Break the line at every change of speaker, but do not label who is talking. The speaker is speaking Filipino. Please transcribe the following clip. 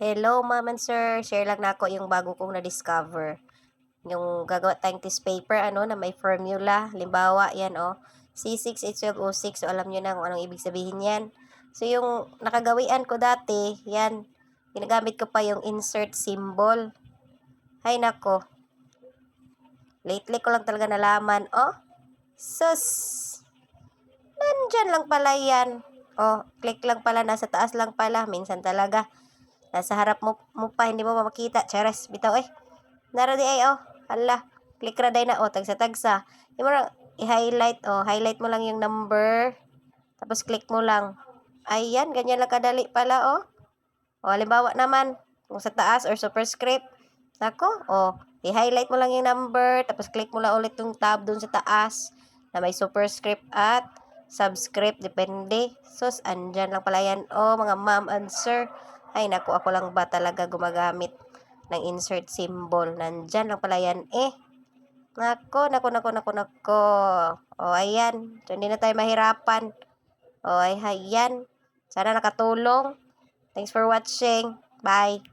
Hello, ma'am and sir. Share lang na ako yung bago kong na-discover. Yung gagawa tayong test paper, ano, na may formula. Limbawa, yan, oh. C6H12O6. So, alam nyo na kung anong ibig sabihin yan. So, yung nakagawian ko dati, yan. Ginagamit ko pa yung insert symbol. Hay nako. Lately ko lang talaga nalaman. Oh, sus. Nandyan lang pala yan. Oh, click lang pala. Nasa taas lang pala. Minsan talaga. Nasa harap mo, mo pa, hindi mo makita. Chares, bitaw eh. Naro di ay, oh. Hala. Click ra day na, oh. Tagsa-tagsa. Yung mo lang, i-highlight, oh. Highlight mo lang yung number. Tapos click mo lang. Ayan, ganyan lang kadali pala, oh. O, halimbawa naman, kung sa taas or superscript. Nako, oh. I-highlight mo lang yung number. Tapos click mo lang ulit yung tab dun sa taas. Na may superscript at subscript. Depende. Sus, andyan lang pala yan. Oh, mga ma'am and sir. Ay, naku, ako lang ba talaga gumagamit ng insert symbol. Nandyan lang pala yan eh. Nako, nako, nako, nako, nako. O, ayan. So, hindi na tayo mahirapan. O, ay, ayan. Sana nakatulong. Thanks for watching. Bye.